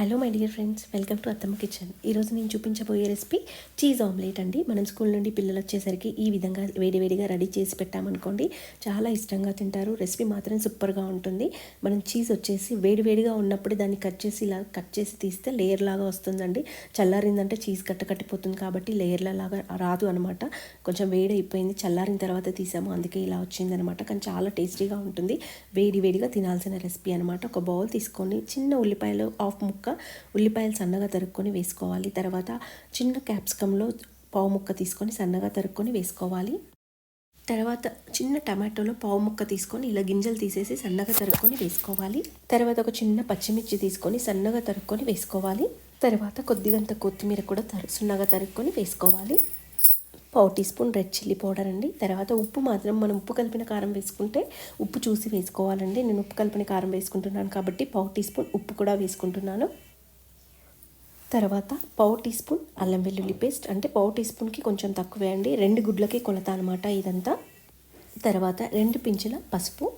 Hello my dear friends welcome to Attamma kitchen. ఈరోజు నేను చూపించబోయే రెసిపీ చీజ్ ఆమ్లెట్ అండి. మనం స్కూల్ నుండి పిల్లలు వచ్చేసరికి ఈ విధంగా వేడివేడిగా రెడీ చేసి పెట్టామనుకోండి చాలా ఇష్టంగా తింటారు. రెసిపీ మాత్రం సూపర్గా ఉంటుంది. మనం చీజ్ వచ్చేసి వేడివేడిగా ఉన్నప్పుడు దాన్ని కట్ చేసి ఇలా కట్ చేసి తీస్తే లేయర్ లాగా వస్తుందండి. చల్లారిందంటే చీజ్ కట్ట కట్టిపోతుంది కాబట్టి లేయర్ల లాగా రాదు అనమాట కొంచెం వేడి అయిపోయింది చల్లారిన తర్వాత తీసాము. అందుకే ఇలా వచ్చిందనమాట కానీ చాలా టేస్టీగా ఉంటుంది. వేడివేడిగా తినాల్సిన రెసిపీ అనమాట ఒక బౌల్ తీసుకొని చిన్న ఉల్లిపాయలు హాఫ్ ముక్క ఉల్లిపాయలు సన్నగా తరుక్కొని వేసుకోవాలి. తర్వాత చిన్న క్యాప్సికంలో పావు ముక్క తీసుకొని సన్నగా తరుక్కొని వేసుకోవాలి. తర్వాత చిన్న టమాటోలో పావు ముక్క తీసుకొని ఇలా గింజలు తీసేసి సన్నగా తరుక్కొని వేసుకోవాలి. తర్వాత ఒక చిన్న పచ్చిమిర్చి తీసుకొని సన్నగా తరుక్కొని వేసుకోవాలి. తర్వాత కొద్దిగంత కొత్తిమీర కూడా తరు సన్నగా తరుక్కొని వేసుకోవాలి. పావు teaspoon red chilli powder అండి. తర్వాత ఉప్పు మాత్రం మనం ఉప్పు కలిపిన కారం వేసుకుంటే ఉప్పు చూసి వేసుకోవాలండి. నేను ఉప్పు కలిపిన కారం వేసుకుంటున్నాను కాబట్టి పావు టీ స్పూన్ ఉప్పు కూడా వేసుకుంటున్నాను. తర్వాత పావు టీ స్పూన్ అల్లం వెల్లుల్లి పేస్ట్ అంటే పావు టీ స్పూన్కి కొంచెం తక్కువే అండి. రెండు గుడ్లకి కొలత అనమాట ఇదంతా. తర్వాత రెండు పించుల పసుపు.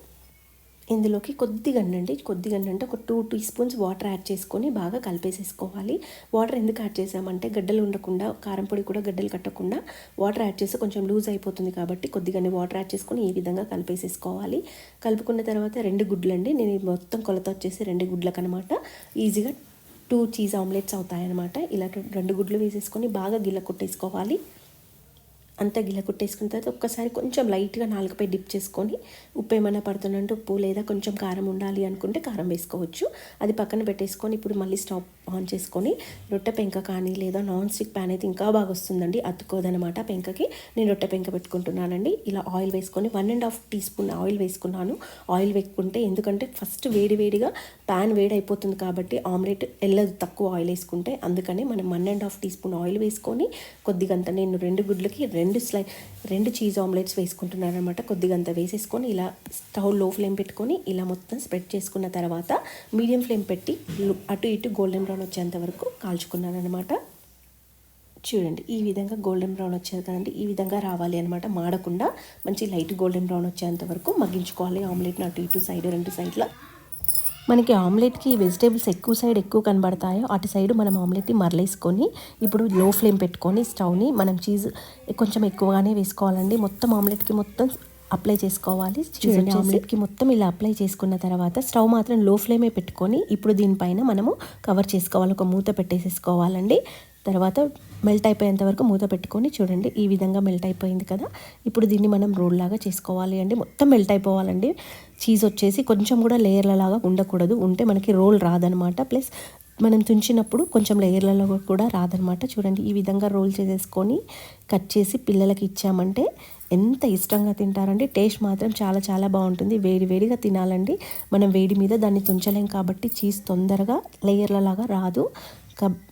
ఇందులోకి కొద్దిగా అండి. కొద్దిగా అంటే ఒక two teaspoons water add చేసుకొని బాగా కలిపేసేసుకోవాలి. వాటర్ ఎందుకు యాడ్ చేసామంటే గడ్డలు ఉండకుండా కారం పొడి కూడా గడ్డలు కట్టకుండా వాటర్ యాడ్ చేస్తే కొంచెం లూజ్ అయిపోతుంది కాబట్టి కొద్దిగానే వాటర్ యాడ్ చేసుకొని ఈ విధంగా కలిపేసేసుకోవాలి. కలుపుకున్న తర్వాత రెండు గుడ్లు అండి. నేను మొత్తం కొలత వచ్చేసి రెండు గుడ్లకు అనమాట ఈజీగా టూ చీజ్ ఆమ్లెట్స్ అవుతాయన్నమాట. ఇలా రెండు గుడ్లు వేసేసుకొని బాగా గిల్ల కొట్టేసుకోవాలి అంతా గిల కుట్టేసుకున్న తర్వాత ఒక్కసారి కొంచెం లైట్గా నాలుగుపై డిప్ చేసుకొని ఉప్పు ఏమైనా పడుతుందంటే ఉప్పు లేదా కొంచెం కారం ఉండాలి అనుకుంటే కారం వేసుకోవచ్చు. అది పక్కన పెట్టేసుకొని ఇప్పుడు మళ్ళీ స్టవ్ ఆన్ చేసుకొని రొట్టె పెంక కానీ లేదా నాన్ స్టిక్ ప్యాన్ అయితే ఇంకా బాగా వస్తుందండి. అతుక్కోదనమాట పెంకకి. నేను రొట్టె పెంక పెట్టుకుంటున్నానండి. ఇలా ఆయిల్ వేసుకొని one and half teaspoon oil వేసుకున్నాను. ఆయిల్ వేసుకుంటే ఎందుకంటే ఫస్ట్ వేడి వేడిగా ప్యాన్ వేడి అయిపోతుంది కాబట్టి ఆమ్లెట్ వెళ్ళదు తక్కువ ఆయిల్ వేసుకుంటే. అందుకని మనం one and half teaspoon oil వేసుకొని కొద్దిగంత నేను రెండు గుడ్లకి రెండు రెండు స్లై రెండు చీజ్ ఆమ్లెట్స్ వేసుకుంటున్నాను అనమాట అంత వేసేసుకొని ఇలా స్టవ్లో ఫ్లేమ్ పెట్టుకొని ఇలా మొత్తం స్ప్రెడ్ చేసుకున్న తర్వాత మీడియం ఫ్లేమ్ పెట్టి అటు ఇటు గోల్డెన్ బ్రౌన్ వచ్చేంత వరకు కాల్చుకున్నాను అనమాట చూడండి ఈ విధంగా గోల్డెన్ బ్రౌన్ వచ్చేది కదండి ఈ విధంగా రావాలి అనమాట మాడకుండా మంచి లైట్ గోల్డెన్ బ్రౌన్ వచ్చేంత వరకు మగ్గించుకోవాలి ఆమ్లెట్ని అటు ఇటు సైడ్ రెండు సైడ్లో. మనకి ఆమ్లెట్కి వెజిటేబుల్స్ ఎక్కువ సైడ్ ఎక్కువ కనబడతాయో అటు సైడ్ మనం ఆమ్లెట్ని మరలేసుకొని ఇప్పుడు లో ఫ్లేమ్ పెట్టుకొని స్టవ్ని మనం చీజ్ కొంచెం ఎక్కువగానే వేసుకోవాలండి. మొత్తం ఆమ్లెట్కి మొత్తం అప్లై చేసుకోవాలి. చూడండి ఆమ్లెట్కి మొత్తం ఇలా అప్లై చేసుకున్న తర్వాత స్టవ్ మాత్రం లో ఫ్లేమే పెట్టుకొని ఇప్పుడు దీనిపైన మనము కవర్ చేసుకోవాలి. ఒక మూత పెట్టేసేసుకోవాలండి. తర్వాత మెల్ట్ అయిపోయేంత వరకు మూత పెట్టుకొని చూడండి ఈ విధంగా మెల్ట్ అయిపోయింది కదా. ఇప్పుడు దీన్ని మనం రోల్ లాగా చేసుకోవాలి అండి. మొత్తం మెల్ట్ అయిపోవాలండి. చీజ్ వచ్చేసి కొంచెం కూడా లేయర్ల లాగా ఉండకూడదు. ఉంటే మనకి రోల్ రాదనమాట ప్లస్ మనం తుంచినప్పుడు కొంచెం లేయర్లలో కూడా రాదనమాట చూడండి ఈ విధంగా రోల్ చేసేసుకొని కట్ చేసి పిల్లలకి ఇచ్చామంటే ఎంత ఇష్టంగా తింటారండి. టేస్ట్ మాత్రం చాలా చాలా బాగుంటుంది. వేడి వేడిగా తినాలండి. మనం వేడి మీద దాన్ని తుంచలేం కాబట్టి చీజ్ తొందరగా లేయర్ల లాగా రాదు.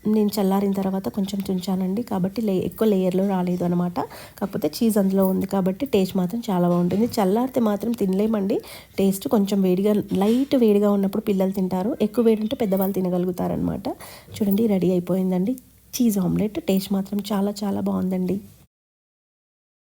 నేను చల్లారిన తర్వాత కొంచెం తుంచానండి. కాబట్టి లే ఎక్కువ లేయర్లో రాలేదు అనమాట. కాకపోతే చీజ్ అందులో ఉంది కాబట్టి టేస్ట్ మాత్రం చాలా బాగుంటుంది. చల్లారితే మాత్రం తినలేమండి. టేస్ట్ కొంచెం వేడిగా లైట్ వేడిగా ఉన్నప్పుడు పిల్లలు తింటారు. ఎక్కువ వేడి ఉంటే పెద్దవాళ్ళు తినగలుగుతారనమాట. చూడండి రెడీ అయిపోయిందండి. చీజ్ ఆమ్లెట్ టేస్ట్ మాత్రం చాలా చాలా బాగుందండి.